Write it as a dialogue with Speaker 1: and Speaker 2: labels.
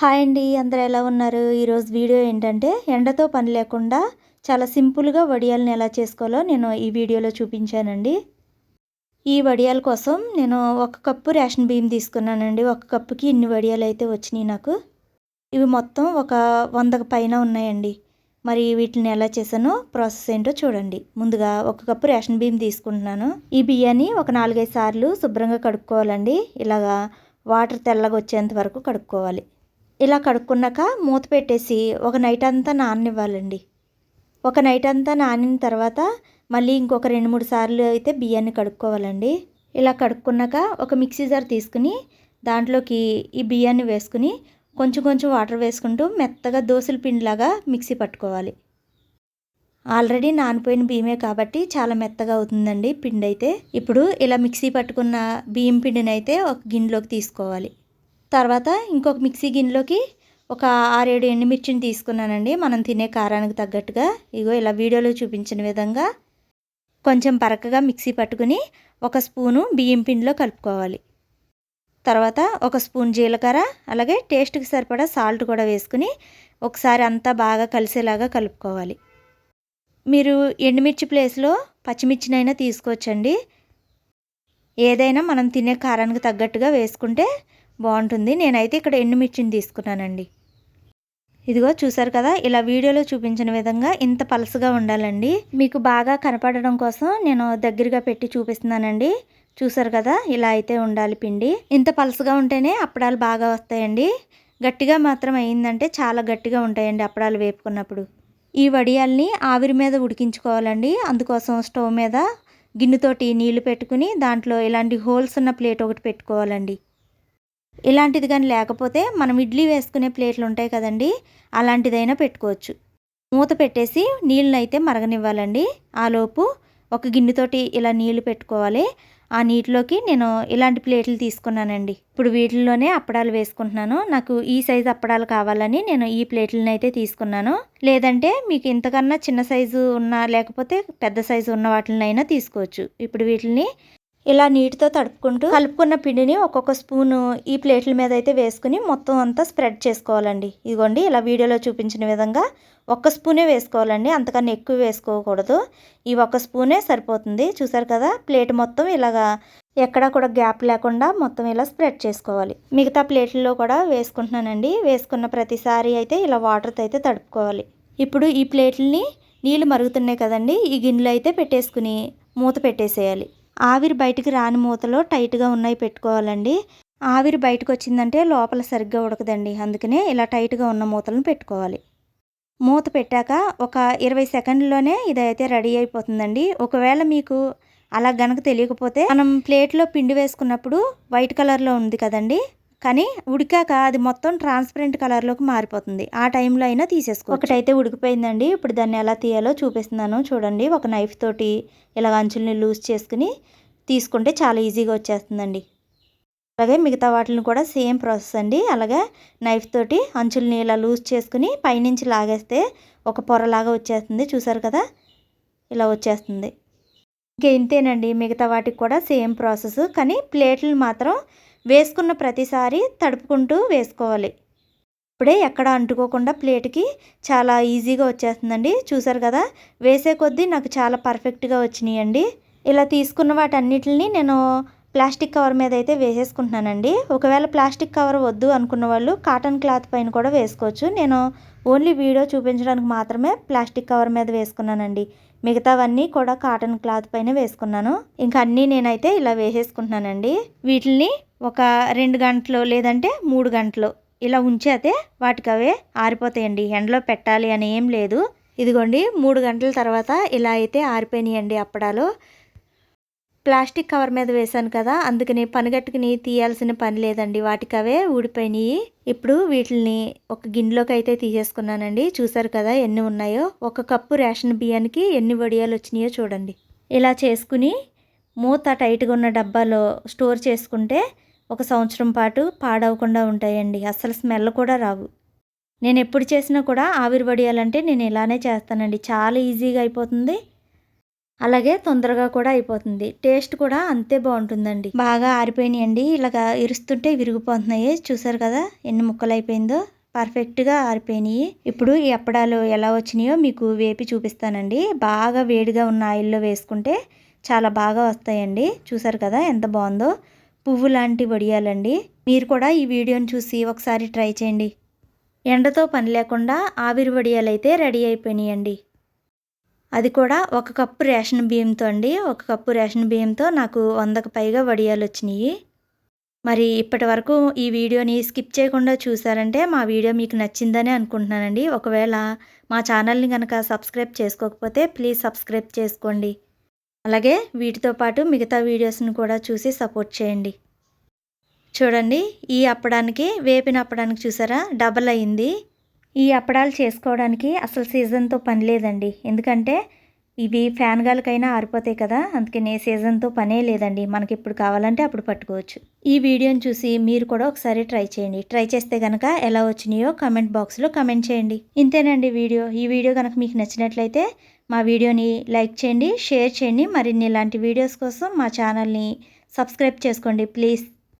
Speaker 1: Hi అండి అందరూ ఎలా ఉన్నారు? ఈరోజు వీడియో ఏంటంటే ఎండతో పని లేకుండా చాలా సింపుల్గా వడియాలను ఎలా చేసుకోవాలో నేను ఈ వీడియోలో చూపించానండి. ఈ వడియాల కోసం నేను ఒక కప్పు రేషన్ బియ్యం తీసుకున్నానండి. ఒక కప్పుకి ఇన్ని వడియాలు అయితే వచ్చినాయి నాకు. ఇవి మొత్తం ఒక వందకు పైన ఉన్నాయండి. మరి వీటిని ఎలా చేశానో ప్రాసెస్ ఏంటో చూడండి. ముందుగా ఒక కప్పు రేషన్ బియ్యం తీసుకుంటున్నాను. ఈ బియ్యాన్ని ఒక నాలుగైదు సార్లు శుభ్రంగా కడుక్కోవాలండి. ఇలాగా వాటర్ తెల్లగా వచ్చేంత వరకు కడుక్కోవాలి. ఇలా కడుక్కున్నాక మూత పెట్టేసి ఒక నైట్ అంతా నాననివ్వాలండి. ఒక నైట్ అంతా నానిన తర్వాత మళ్ళీ ఇంకొక రెండు మూడు సార్లు అయితే బియ్యాన్ని కడుక్కోవాలండి. ఇలా కడుక్కున్నాక ఒక మిక్సీ జార్ తీసుకుని దాంట్లోకి ఈ బియ్యాన్ని వేసుకుని కొంచెం కొంచెం వాటర్ వేసుకుంటూ మెత్తగా దోశల పిండిలాగా మిక్సీ పట్టుకోవాలి. ఆల్రెడీ నానిపోయిన బియ్యమే కాబట్టి చాలా మెత్తగా అవుతుందండి పిండి అయితే ఇప్పుడు ఇలా మిక్సీ పట్టుకున్న బియ్యం పిండిని అయితే ఒక గిన్నెలోకి తీసుకోవాలి. తర్వాత ఇంకొక మిక్సీ గిన్నెలోకి ఒక ఆరేడు ఎండుమిర్చిని తీసుకున్నానండి. మనం తినే కారానికి తగ్గట్టుగా. ఇగో ఇలా వీడియోలో చూపించిన విధంగా కొంచెం పరకగా మిక్సీ పట్టుకుని ఒక స్పూను బియ్యం పిండిలో కలుపుకోవాలి. తర్వాత ఒక స్పూన్ జీలకర్ర అలాగే టేస్ట్కి సరిపడా సాల్ట్ కూడా వేసుకుని ఒకసారి అంతా బాగా కలిసేలాగా కలుపుకోవాలి. మీరు ఎండుమిర్చి ప్లేస్లో పచ్చిమిర్చినైనా తీసుకోవచ్చండి. ఏదైనా మనం తినే కారానికి తగ్గట్టుగా వేసుకుంటే బాగుంటుంది. నేనైతే ఇక్కడ ఎండుమిర్చిని తీసుకున్నానండి. ఇదిగో చూసారు కదా ఇలా వీడియోలో చూపించిన విధంగా ఇంత పలసగా ఉండాలండి. మీకు బాగా కనపడడం కోసం నేను దగ్గరగా పెట్టి చూపిస్తున్నానండి. చూసారు కదా ఇలా అయితే ఉండాలి పిండి. ఇంత పలసగా ఉంటేనే అప్పడాలు బాగా వస్తాయండి. గట్టిగా మాత్రం అయిందంటే చాలా గట్టిగా ఉంటాయండి అప్పడాలు వేపుకున్నప్పుడు. ఈ వడియాల్ని ఆవిరి మీద ఉడికించుకోవాలండి. అందుకోసం స్టవ్ మీద గిన్నెతోటి నీళ్ళు పెట్టుకుని దాంట్లో ఇలాంటి హోల్స్ ఉన్న ప్లేట్ ఒకటి పెట్టుకోవాలండి. ఇలాంటిది కానీ లేకపోతే మనం ఇడ్లీ వేసుకునే ప్లేట్లు ఉంటాయి కదండి అలాంటిదైనా పెట్టుకోవచ్చు. మూత పెట్టేసి నీళ్ళని అయితే మరగనివ్వాలండి. ఆలోపు ఒక గిన్నెతోటి ఇలా నీళ్ళు పెట్టుకోవాలి. ఆ నీటిలోకి నేను ఇలాంటి ప్లేట్లు తీసుకున్నానండి. ఇప్పుడు వీటిల్లోనే అప్పడాలు వేసుకుంటున్నాను. నాకు ఈ సైజు అప్పడాలు కావాలని నేను ఈ ప్లేట్లను అయితే తీసుకున్నాను. లేదంటే మీకు ఇంతకన్నా చిన్న సైజు ఉన్న లేకపోతే పెద్ద సైజు ఉన్న వాటినైనా తీసుకోవచ్చు. ఇప్పుడు వీటిని ఇలా నీటితో తడుపుకుంటూ కలుపుకున్న పిండిని ఒక్కొక్క స్పూను ఈ ప్లేట్ల మీద అయితే వేసుకుని మొత్తం అంతా స్ప్రెడ్ చేసుకోవాలండి. ఇదిగోండి ఇలా వీడియోలో చూపించిన విధంగా ఒక్క స్పూనే వేసుకోవాలండి. అంతకన్నా ఎక్కువ వేసుకోకూడదు. ఈ ఒక్క స్పూనే సరిపోతుంది. చూసారు కదా ప్లేట్ మొత్తం ఇలాగా ఎక్కడా కూడా గ్యాప్ లేకుండా మొత్తం ఇలా స్ప్రెడ్ చేసుకోవాలి. మిగతా ప్లేట్లలో కూడా వేసుకుంటున్నానండి. వేసుకున్న ప్రతిసారి అయితే ఇలా వాటర్తో అయితే తడుపుకోవాలి. ఇప్పుడు ఈ ప్లేట్లని నీళ్ళు మరుగుతున్నాయి కదండి ఈ గిన్నెలు అయితే పెట్టేసుకుని మూత పెట్టేసేయాలి. ఆవిరి బయటికి రాని మూతలో టైట్గా ఉన్నాయి పెట్టుకోవాలండి. ఆవిరి బయటకు వచ్చిందంటే లోపల సరిగ్గా ఉడకదండి. అందుకనే ఇలా టైట్గా ఉన్న మూతలను పెట్టుకోవాలి. మూత పెట్టాక ఒక ఇరవై సెకండ్లోనే ఇదైతే రెడీ అయిపోతుందండి. ఒకవేళ మీకు అలా గనక తెలియకపోతే మనం ప్లేట్లో పిండి వేసుకున్నప్పుడు వైట్ కలర్లో ఉంది కదండి. కానీ ఉడికాక అది మొత్తం ట్రాన్స్పరెంట్ కలర్లోకి మారిపోతుంది. ఆ టైంలో అయినా తీసేసుకో ఒకటైతే ఉడికిపోయిందండి. ఇప్పుడు దాన్ని ఎలా తీయాలో చూపిస్తున్నాను. చూడండి ఒక నైఫ్ తోటి ఇలా అంచుల్ని లూజ్ చేసుకుని తీసుకుంటే చాలా ఈజీగా వచ్చేస్తుందండి. అలాగే మిగతా వాటిని కూడా సేమ్ ప్రాసెస్ అండి. అలాగే నైఫ్ తోటి అంచుల్ని ఇలా లూజ్ చేసుకుని పైనుంచి లాగేస్తే ఒక పొరలాగా వచ్చేస్తుంది. చూసారు కదా? ఇలా వచ్చేస్తుంది. ఇంకా ఇంతేనండి. మిగతా వాటికి కూడా సేమ్ ప్రాసెస్ కానీ ప్లేట్లు మాత్రం వేసుకున్న ప్రతిసారి తడుపుకుంటూ వేసుకోవాలి. ఇప్పుడే ఎక్కడ అంటుకోకుండా ప్లేట్కి చాలా ఈజీగా వచ్చేస్తుందండి. చూసారు కదా వేసే కొద్దీ నాకు చాలా పర్ఫెక్ట్గా వచ్చినాయండి. ఇలా తీసుకున్న వాటన్నిటిని నేను ప్లాస్టిక్ కవర్ మీద అయితే వేసేసుకుంటున్నానండి. ఒకవేళ ప్లాస్టిక్ కవర్ వద్దు అనుకున్న వాళ్ళు కాటన్ క్లాత్ పైన కూడా వేసుకోవచ్చు. నేను ఓన్లీ వీడియో చూపించడానికి మాత్రమే ప్లాస్టిక్ కవర్ మీద వేసుకున్నానండి. మిగతావన్నీ కూడా కాటన్ క్లాత్ పైన వేసుకున్నాను. ఇంకా అన్నీ నేనైతే ఇలా వేసేసుకుంటున్నానండి. వీటిని ఒక రెండు గంటలు లేదంటే మూడు గంటలు ఇలా ఉంచేతే వాటికి అవే ఆరిపోతాయండి. ఎండలో పెట్టాలి అని ఏం లేదు. ఇదిగోండి మూడు గంటల తర్వాత ఇలా అయితే ఆరిపోయినాయండి అప్పడాలు. ప్లాస్టిక్ కవర్ మీద వేశాను కదా అందుకని పనిగట్టుకుని తీయాల్సిన పని లేదండి. వాటికి అవే ఊడిపోయినాయి. ఇప్పుడు వీటిని ఒక గిన్నెలోకి అయితే తీసేసుకున్నానండి. చూసారు కదా ఎన్ని ఉన్నాయో. ఒక కప్పు రేషన్ బియ్యానికి ఎన్ని వడియాలు వచ్చినాయో చూడండి. ఇలా చేసుకుని మూత టైట్గా ఉన్న డబ్బాలో స్టోర్ చేసుకుంటే ఒక సంవత్సరం పాటు పాడవకుండా ఉంటాయండి. అసలు స్మెల్ కూడా రావు. నేను ఎప్పుడు చేసినా కూడా ఆవిరి వడియాలంటే నేను ఇలానే చేస్తానండి. చాలా ఈజీగా అయిపోతుంది. అలాగే తొందరగా కూడా అయిపోతుంది. టేస్ట్ కూడా అంతే బాగుంటుందండి. బాగా ఆరిపోయినాయండి. ఇలాగా ఇరుస్తుంటే విరిగిపోతున్నాయి. చూసారు కదా ఎన్ని ముక్కలు అయిపోయిందో పర్ఫెక్ట్గా ఆరిపోయినాయి. ఇప్పుడు ఈ అప్పడాలు ఎలా వచ్చినాయో మీకు వేపి చూపిస్తానండి. బాగా వేడిగా ఉన్న ఆయిల్లో వేసుకుంటే చాలా బాగా వస్తాయండి. చూసారు కదా ఎంత బాగుందో. పువ్వు లాంటి వడియాలండి. మీరు కూడా ఈ వీడియోని చూసి ఒకసారి ట్రై చేయండి. ఎండతో పని లేకుండా ఆవిరి వడియాలు అయితే రెడీ అయిపోయినాయండి. అది కూడా ఒక కప్పు రేషన్ బియ్యంతో అండి. ఒక కప్పు రేషన్ బియ్యంతో నాకు వందకు పైగా వడియాలు వచ్చినాయి. మరి ఇప్పటి వరకు ఈ వీడియోని స్కిప్ చేయకుండా చూసారంటే మా వీడియో మీకు నచ్చిందని అనుకుంటున్నానండి. ఒకవేళ మా ఛానల్ని కనుక సబ్స్క్రైబ్ చేసుకోకపోతే ప్లీజ్ సబ్స్క్రైబ్ చేసుకోండి. అలాగే వీటితో పాటు మిగతా వీడియోస్ని కూడా చూసి సపోర్ట్ చేయండి. చూడండి ఈ అప్పడానికి వేపిన అప్పడానికి చూసారా? డబల్ అయింది. ఈ అప్పడాలు చేసుకోవడానికి అసలు సీజన్తో పని లేదండి. ఎందుకంటే ఇవి ఫ్యాన్ గాలికైనా ఆరిపోతాయి కదా? అందుకని సీజన్తో పనే లేదండి. మనకి ఇప్పుడు కావాలంటే అప్పుడు పట్టుకోవచ్చు. ఈ వీడియోని చూసి మీరు కూడా ఒకసారి ట్రై చేయండి. ట్రై చేస్తే కనుక ఎలా వచ్చినాయో కమెంట్ బాక్స్లో కమెంట్ చేయండి. ఇంతేనండి వీడియో. ఈ వీడియో కనుక మీకు నచ్చినట్లయితే మా వీడియోని లైక్ చేయండి షేర్ చేయండి. మరిన్ని ఇలాంటి వీడియోస్ కోసం మా ఛానల్ని సబ్స్క్రైబ్ చేసుకోండి ప్లీజ్.